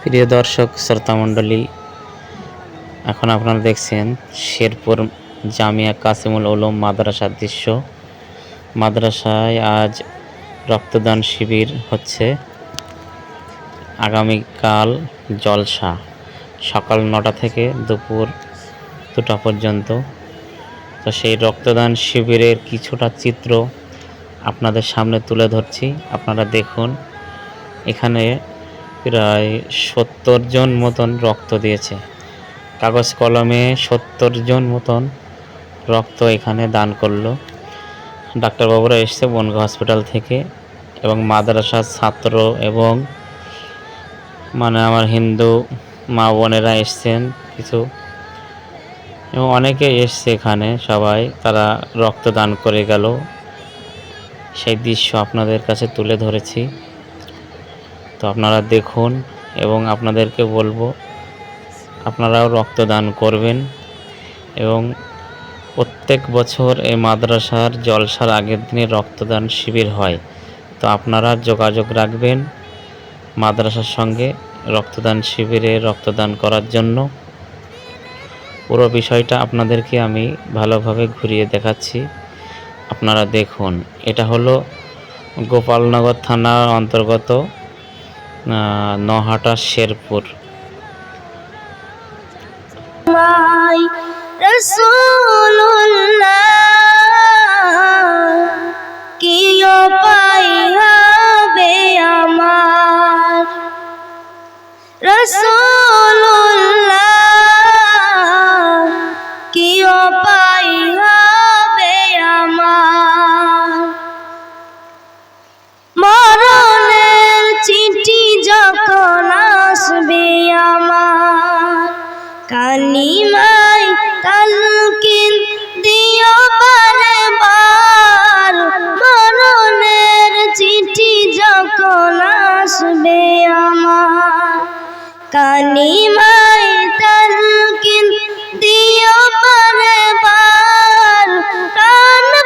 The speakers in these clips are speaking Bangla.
প্রিয় দর্শক শ্রোতামণ্ডলী এখন আপনারা দেখছেন শেরপুর জামিয়া কাসিমুল উলুম মাদ্রাসার দৃশ্য। মাদ্রাসায় আজ রক্তদান শিবির হচ্ছে। আগামীকাল জলসা, সকাল নটা থেকে দুপুর দুটা পর্যন্ত। তো সেই রক্তদান শিবিরের কিছুটা চিত্র আপনাদের সামনে তুলে ধরছি। আপনারা দেখুন, এখানে প্রায় সত্তর জন মতন রক্ত দিয়েছে। কাগজ কলমে সত্তর জন মতন রক্ত এখানে দান করল। ডাক্তারবাবুরা এসছে বনগাঁ হসপিটাল থেকে এবং মাদ্রাসার ছাত্র এবং মানে আমার হিন্দু মা বোনেরা এসছেন কিছু। এবং অনেকে এসছে এখানে সবাই, তারা রক্তদান করে গেল। সেই দৃশ্য আপনাদের কাছে তুলে ধরেছি। তো আপনারা দেখুন এবং আপনাদেরকে বলব, আপনারাও রক্তদান করবেন এবং প্রত্যেক বছর এই মাদ্রাসার জলসার আগের দিনে রক্তদান শিবির হয়। তো আপনারা যোগাযোগ রাখবেন মাদ্রাসার সঙ্গে রক্তদান শিবিরে রক্তদান করার জন্য। পুরো বিষয়টা আপনাদেরকে আমি ভালোভাবে ঘুরিয়ে দেখাচ্ছি। আপনারা দেখুন, এটা হলো গোপালনগর থানার অন্তর্গত নহাটা শেরপুর। মাই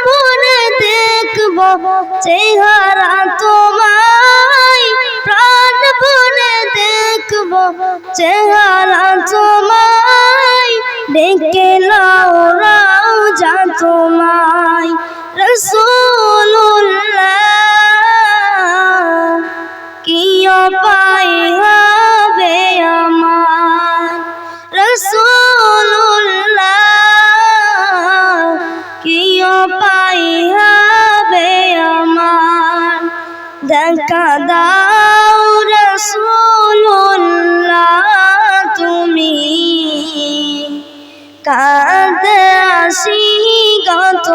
ভরে দেখব চেহারা তোমায়। প্রাণ ভরে দেখব চেহারা তোমায়। ডেকে নাও রাও যা তোমায়। রসুল্লাহ উপায় হবে আমার। দেখা দাও রসুল্লাহ তুমি কাঁদে আসি গত